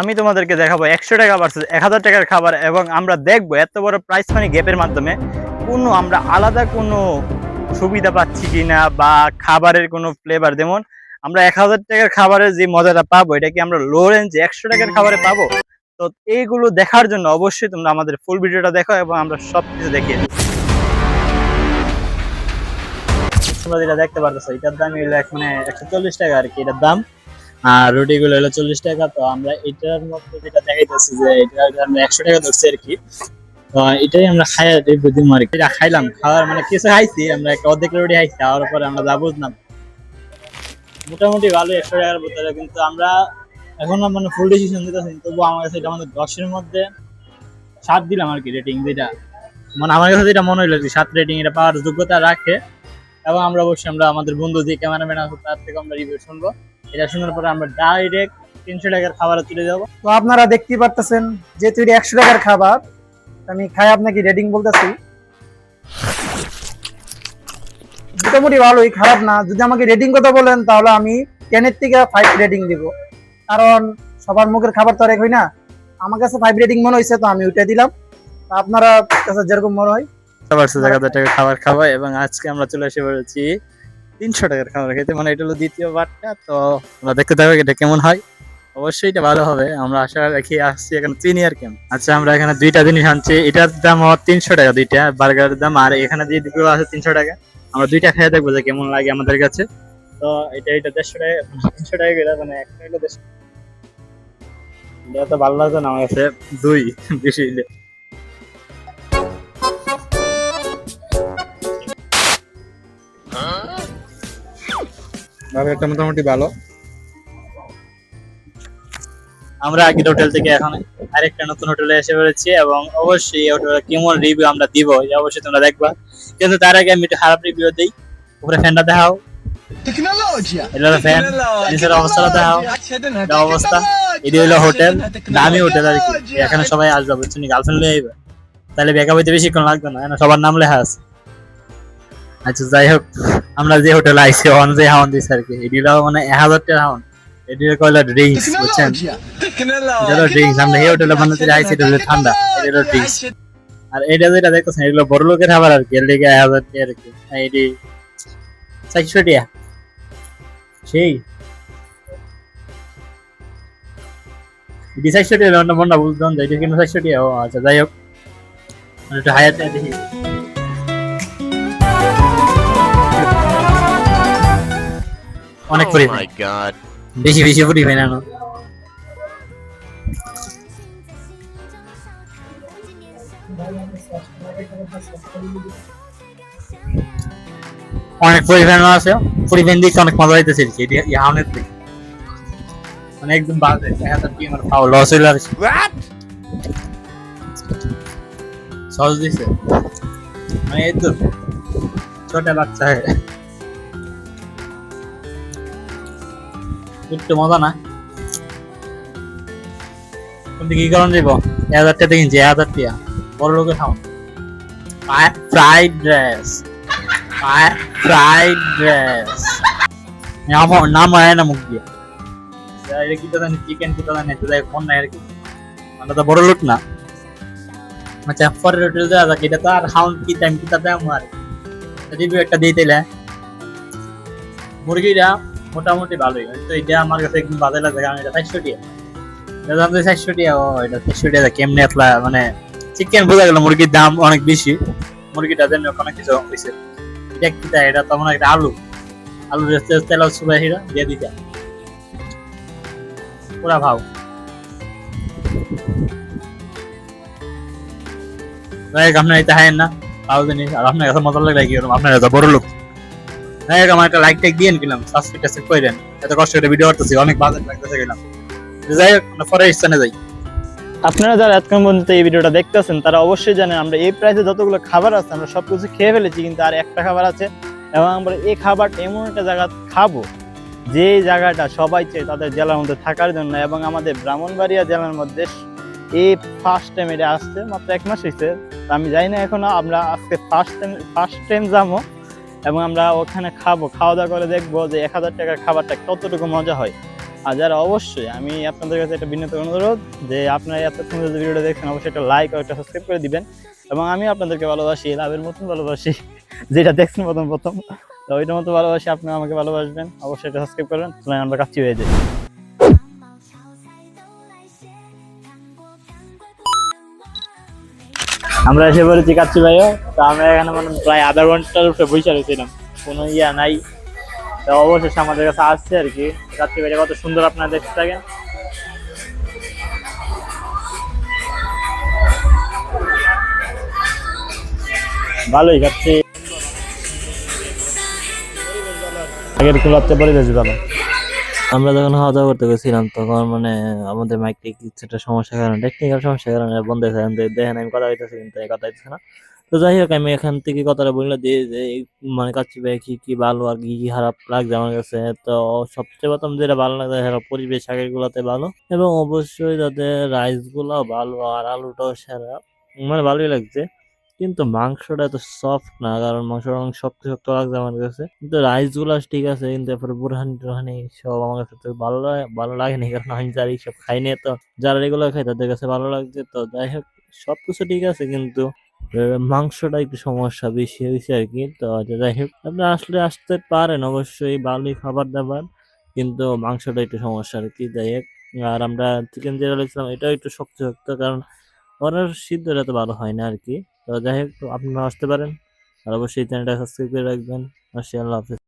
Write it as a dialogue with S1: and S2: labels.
S1: আমি তোমাদেরকে দেখাবো একশো টাকা ভার্সেস এক হাজার টাকার খাবার এবং আমরা দেখব এত বড় প্রাইস মানি গ্যাপের মাধ্যমে কোনো আমরা আলাদা কোনো সুবিধা পাচ্ছি কিনা বা খাবারের কোনো ফ্লেভার যেমন আমরা এক হাজার টাকার খাবারের যে মজাটা পাবো, এটা কি আমরা লো রেঞ্জে একশো টাকার খাবারে পাবো? তো এইগুলো দেখার জন্য অবশ্যই তোমরা আমাদের ফুল ভিডিওটা দেখো এবং আমরা সব কিছু দেখিয়ে তোমরা যেটা দেখতে পারতেছো, এটার দাম এক মানে একশো চল্লিশ টাকা আর কি, এটার দাম আর রুটি গুলো হলো চল্লিশ টাকা। তো আমরা এটার মধ্যে যেটা দেখাইতেছি যে এটা আমরা একশো টাকা ধরছি আর কি। তো এটাই আমরা খাই রিভিউ দিব আর কি খাইলাম, খাওয়ার মানে কিছু খাইছি, আমরা একটা অর্ধেক রুটি খাইছি, খাওয়ার পরে আমরা যা বুঝলাম। মোটামুটি ভালো একশো টাকার ভিতরে, কিন্তু আমরা এখন মানে ফুল ডিসিশন দিতেছি তবু আমার কাছে এটা আমাদের দশের মধ্যে সাত দিলাম আর কি রেটিং যেটা। মানে আমার কাছে যেটা মনে হইল যে সাত রেটিং এটা পাওয়ার যোগ্যতা রাখে। এবং আমরা অবশ্যই আমরা আমাদের বন্ধু যে ক্যামেরাম্যান আছে, তার থেকে আমরা রিভিউ শুনব। এটা শোনার পরে আমরা ডাইরেক্ট তিনশো টাকার খাবারে তুলে যাব
S2: তো আপনারা দেখতেই পারতেছেন যেহেতু এটা একশো টাকার খাবার। আমি খাই আপনাকে রেটিং বলতেছি। মোটামুটি ভালোই খারাপ না। যদি আমাকে রেটিং কথা বলেন তাহলে আমি টেনের থেকে ফাইভ রেটিং দিব। কারণ সবার মুখের খাবার তো আর এক হয় না। আমার কাছে ফাইভ রেটিং মনে হয়েছে তো আমি ওইটা দিলাম। তা আপনারা কাছে যেরকম মনে হয়।
S1: এক হাজার খাবার খাওয়া এবং আজকে আমরা চলে এসে পড়েছি তিনশো টাকার খাবার খেতে মানে এটা হলো দ্বিতীয় বারটা, তো আমরা দেখতে থাকব এটা কেমন হয়। অবশ্যই এটা ভালো হবে। আমরা আশা রাখি আসছি এখানে চিনি আর কেমন আচ্ছা আমরা এখানে দুইটা জিনিস আনছি। এটার দাম তিনশো টাকা দুইটা বার্গারের দাম। আর এখানে যে দুটো আছে তিনশো টাকা, আমরা দুইটা খেয়ে দেখব যে কেমন লাগে আমাদের কাছে। তো এটা এটা দেড়শো টাকা, তিনশো টাকা করে মানে একটা হলো দেড়শো। এটা তো ভালো লাগছে না আমার কাছে। দুই, বেশি
S3: বার্গারটা মোটামুটি ভালো।
S1: আমরা আগের হোটেল থেকে এখন আরেকটা নতুন হোটেলে এসে পড়েছি এবং অবশ্যই এই হোটেলে কেমন রিভিউ আমরা দিব অবশ্যই তোমরা দেখবা। কিন্তু তার আগে আমি একটু খারাপ রিভিউ দিই। উপরে ফ্যানটা দেখাও। এটা হলো ফ্যান নিচের অবস্থাটা দেখাও। এটা অবস্থা। এটি হলো হোটেল। দামি হোটেল আর কি। এখানে সবাই আসবে বুঝছ গার্লফ্রেন্ড আইবে। তাহলে বেকা বইতে বেশিক্ষণ লাগবে না এখানে সবার নাম লেখা আছে। আচ্ছা যাই হোক। আমরা যে হোটেলে আইছি অন যে হাউন দিছে আর কি এটি মানে এক হাজার টাকা হাউন এটি কয়লা ড্রিঙ্কস বুঝছেন? হলো ড্রিঙ্কস আমরা এই হোটেলে বানাতে আইছি এটা ঠান্ডা এটা ড্রিঙ্কস আর এটা যেটা দেখতেছেন এগুলো বড় লোকের খাবার আর কি এর লিগে এক হাজার টাকা আর কি এটি চারশো টাকা। সেই। এটি চারশো টাকা মনটা মনটা বুঝতাম যে এটা কিন্তু চারশো টাকা ও আচ্ছা যাই হোক। আর একটু হায়ার টাকা দেখি। অনেক পরিমাণ
S4: my god.
S1: বেশি বেশি পরিমাণ আনো অনেক পরিমাণ আছে পরিমাণ দিকে অনেক মজা হইতেছে এটি ইয়ানের দিকে মানে একদম বাজে এত কি আমার খাওয়া লস হইল আর। সহজ দিছে। মানে এই তো ছোট বাচ্চা। হয়ে একটু মজা না? কিন্তু কি কারণ দিব? এক হাজার টাকা কিনছি এক হাজার টাকা বড় লোকের খাও ফ্রাইড রাইস ফ্রাইড রাইস আমার নাম হয় না মুখ দিয়ে। এটা কি তো জানি চিকেন কি তো জানি তো যাই ফোন নাই আর কি। আমরা তো বড় লোক না। আচ্ছা পরের হোটেল যাওয়া যাক, এটা তো আর হাউন্ড কি টাইম কি তাতে আমার রিভিউ একটা, দিয়ে দিলে মুরগিটা মোটামুটি ভালোই। তো এটা আমার কাছে একদম বাজে লাগে কারণ এটা চারশো টিয়া দাম টিয়া ও, এটা টিয়া মানে চিকেন বোঝা গেল, মুরগির দাম অনেক বেশি। মুরগিটা কিছু হয়েছে এটা কি এটা একটা আলু। আলু দিয়ে দিতে। পুরা ভাও আপনার এটা হায়েন না। জিনিস, আর আপনার কাছে মজা লাগলে কি আপনার বড় লোক হোক, আমার একটা লাইক টাইক দিয়ে গেলাম সাবস্ক্রাইব টাসক্রাইব করে দেন। এত কষ্ট করে ভিডিও করতেছি অনেক বাজেট লাগতেছে গেলাম যাই হোক আমরা পরে স্থানে যাই। আপনারা যারা এতক্ষণ পর্যন্ত এই ভিডিওটা দেখতেছেন তারা অবশ্যই জানেন আমরা এই প্রাইসে যতগুলো খাবার আছে আমরা সবকিছু খেয়ে ফেলেছি কিন্তু আর একটা খাবার আছে এবং আমরা এই খাবারটা এমন একটা জায়গা খাব যে জায়গাটা সবাই চাই তাদের জেলার মধ্যে থাকার জন্য এবং আমাদের ব্রাহ্মণবাড়িয়া জেলার মধ্যে এই ফার্স্ট টাইম এটা আসছে মাত্র এক মাস হয়েছে আমি জানি না এখনও আমরা আজকে ফার্স্ট টাইম ফার্স্ট টাইম যাব। এবং আমরা ওখানে খাব খাওয়া দাওয়া করে দেখব যে এক হাজার টাকার খাবারটা কতটুকু মজা হয়। আর যারা অবশ্যই, আমি আপনাদের কাছে একটা বিনীত অনুরোধ যে আপনারা এত সুন্দর ভিডিওটা দেখছেন, অবশ্যই একটা লাইক আর একটা সাবস্ক্রাইব করে দিবেন এবং আমি আপনাদেরকে ভালোবাসি, লাভের মতন ভালোবাসি, যেটা দেখছেন প্রথম প্রথম। তো ওইটার মতো ভালোবাসি আপনারা আমাকে ভালোবাসবেন, অবশ্যই এটা সাবস্ক্রাইব করবেন আমরা কাছে হয়ে যাই। আমরা এসে পড়েছি কাচ্চি ভাইও। তো আমরা এখানে মানে প্রায় আধা ঘণ্টার উপরে বসে রয়েছিলাম। কোনো ইয়া নাই। তো অবশেষে আমাদের কাছে আসছে আর কি। কাচ্চি ভাইটা কত সুন্দর আপনারা দেখতে থাকেন। ভালোই কাচ্চি। আগের কুলাতে পরিবেশ ভালো।
S3: আমরা যখন খাওয়া দাওয়া করতে গেছিলাম, তখন মানে আমাদের মাইকটি কিছুটা সমস্যার কারণে টেকনিক্যাল সমস্যার কারণে বন্ধ হয়েছে। দেখেন, আমি কথা হইতেছি কিন্তু কথা হইতেছে না। তো যাই হোক, আমি এখান থেকে কথাটা বললে দিয়ে যে মানে কাচ্চি ভাই কি কি ভালো আর কি কি খারাপ লাগছে আমার কাছে। তো সবচেয়ে প্রথম যেটা ভালো লাগছে, সেটা পরিবেশ আগের গুলাতে ভালো এবং অবশ্যই তাদের রাইসগুলো ভালো আর আলুটাও সেরা। মানে ভালোই লাগছে। কিন্তু মাংসটা এত সফট না, কারণ মাংসটা শক্ত শক্ত লাগছে আমার কাছে। কিন্তু রাইস ঠিক আছে, কিন্তু তারপরে বুরহানি টুরহানি সব আমার কাছে তো ভালো লাগে ভালো লাগেনি, কারণ আমি যারা এইসব খাই না তো যারা রেগুলার খাই তাদের কাছে ভালো লাগছে তো, যাই হোক, সবকিছু ঠিক আছে কিন্তু মাংসটা একটু সমস্যা বেশি হয়েছে আর কি, তো যাই হোক, আপনি আসলে আসতে পারেন অবশ্যই, ভালোই খাবার দাবার, কিন্তু মাংসটা একটু সমস্যা আর কি, যাই হোক। আর আমরা চিকেন যেটা বলেছিলাম, এটাও একটু শক্ত শক্ত, কারণ ওনার সিদ্ধটা তো ভালো হয় না আর কি। তো যাই হোক আপনারা আসতে পারেন। আর অবশ্যই চ্যানেলটা সাবস্ক্রাইব করে রাখবেন। আসি আল্লাহ হাফেজ।